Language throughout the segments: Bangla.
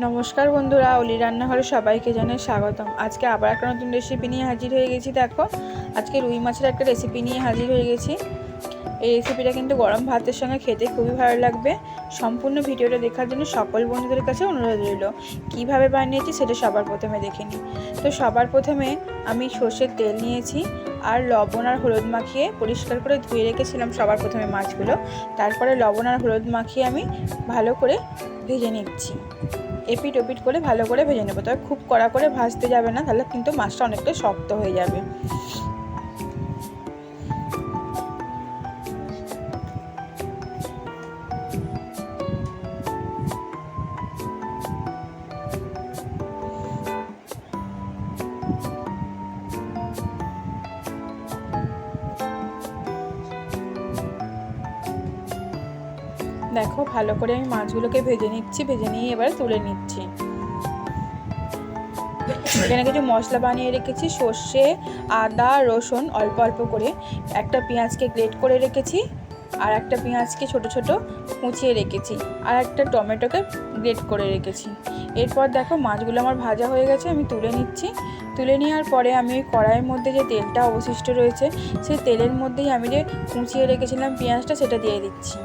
নমস্কার বন্ধুরা, অলি রান্নাঘরে সবাইকে জানাই স্বাগতম। আজকে আবার একটা নতুন রেসিপি নিয়ে হাজির হয়ে গেছি, দেখো। আজকে রুই মাছের একটা রেসিপি নিয়ে হাজির হয়ে গেছি। এই রেসিপিটা কিন্তু গরম ভাতের সঙ্গে খেতে খুবই ভালো লাগবে। সম্পূর্ণ ভিডিওটা দেখার জন্য সকল বন্ধুদের কাছে অনুরোধ রইল। কীভাবে বানিয়েছি সেটা সবার প্রথমে দেখে নিই। তো সবার প্রথমে আমি সর্ষের তেল নিয়েছি আর লবণ আর হলুদ মাখিয়ে পরিষ্কার করে ধুয়ে রেখেছিলাম সবার প্রথমে মাছগুলো। তারপরে লবণ আর হলুদ মাখিয়ে আমি ভালো করে ভেজে নিচ্ছি। এপিট ওপিট করে ভালো করে ভেজে নেব। তবে খুব কড়া করে ভাজতে যাবে না, তাহলে কিন্তু মাছটা অনেকটা শক্ত হয়ে যাবে। দেখো, ভালো করে আমি মাছগুলোকে ভেজে নিচ্ছি, ভেজে নিয়ে এবার তুলে নিচ্ছি। এখানে কিছু মশলা বানিয়ে রেখেছি, সর্ষে, আদা, রসুন, অল্প অল্প করে। একটা পেঁয়াজকে গ্রেট করে রেখেছি, আর একটা পেঁয়াজকে ছোট ছোট কুচিয়ে রেখেছি, আর একটা টমেটোকে গ্রেট করে রেখেছি। এরপর দেখো, মাছগুলো আমার ভাজা হয়ে গেছে, আমি তুলে নিচ্ছি। তুলে নেওয়ার পরে আমি ওই কড়াইয়ের মধ্যে যে তেলটা অবশিষ্ট রয়েছে, সেই তেলের মধ্যেই আমি যে কুচিয়ে রেখেছিলাম পেঁয়াজটা, সেটা দিয়ে দিচ্ছি।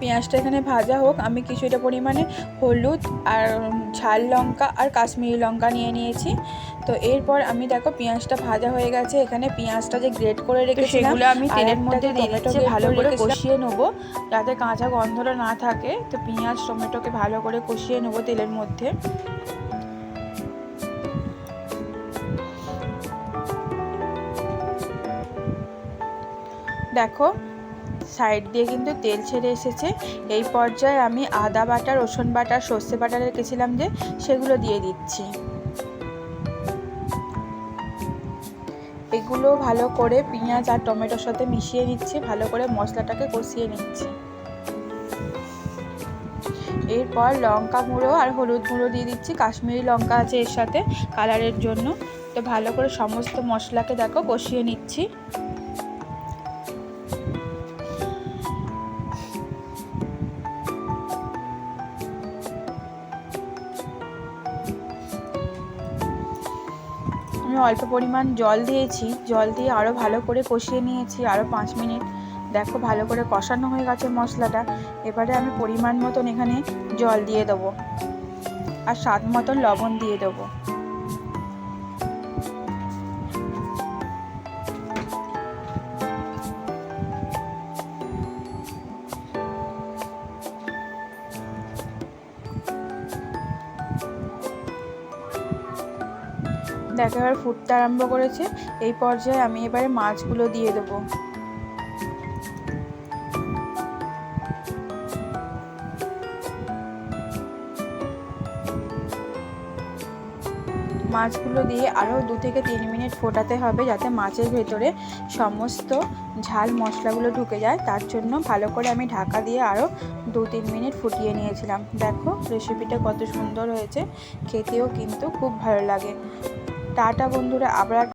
পেঁয়াজটা এখানে ভাজা হোক আমি কিছুটা পরিমাণে হলুদ আর ঝাল লঙ্কা আর কাশ্মীরি লঙ্কা নিয়ে নিয়েছি। তো এরপর আমি দেখো পেঁয়াজটা ভাজা হয়ে গেছে এখানে পেঁয়াজটা যে গ্রেট করে রেখেছি সেগুলো আমি তেলের মধ্যে দিয়ে দিচ্ছি ভালো করে কষিয়ে নেব যাতে কাঁচা গন্ধটা না থাকে। তো পেঁয়াজ টমেটোকে ভালো করে কষিয়ে নেব তেলের মধ্যে। দেখো সাইড দিয়ে কিন্তু তেল ছেড়ে এসেছে। এই পর্যায়ে আমি আদা বাটা, রসুন বাটা, সর্ষে বাটা রেখেছিলাম যে সেগুলো দিয়ে দিচ্ছি। এগুলো ভালো করে পেঁয়াজ আর টমেটোর সাথে মিশিয়ে নিচ্ছি, ভালো করে মশলাটাকে কষিয়ে নিচ্ছি। এরপর লঙ্কা গুঁড়ো আর হলুদ গুঁড়ো দিয়ে দিচ্ছি, কাশ্মীরি লঙ্কা আছে এর সাথে কালারের জন্য। তো ভালো করে সমস্ত মশলাকে দেখো কষিয়ে নিচ্ছি। আমি অল্প পরিমাণ জল দিয়েছি। জল দিয়ে আরও ভালো করে কষিয়ে নিয়েছি। আরও পাঁচ মিনিট। দেখো ভালো করে কষানো হয়ে গেছে মশলাটা। এবারে আমি পরিমাণ মতন এখানে জল দিয়ে দেবো। আর স্বাদ মতন লবণ দিয়ে দেবো। দেখো এবার ফুটতে আরম্ভ করেছে, এই পর্যায়ে আমি এবারে মাছগুলো দিয়ে দেবো। মাছগুলো দিয়ে আরও দু থেকে তিন মিনিট ফোটাতে হবে যাতে মাছের ভেতরে সমস্ত ঝাল মশলাগুলো ঢুকে যায়। তার জন্য ভালো করে আমি ঢাকা দিয়ে আরও দু তিন মিনিট ফুটিয়ে নিয়েছিলাম। দেখো রেসিপিটা কত সুন্দর হয়েছে, খেতেও কিন্তু খুব ভালো লাগে। টাটা বন্ধুরা আবার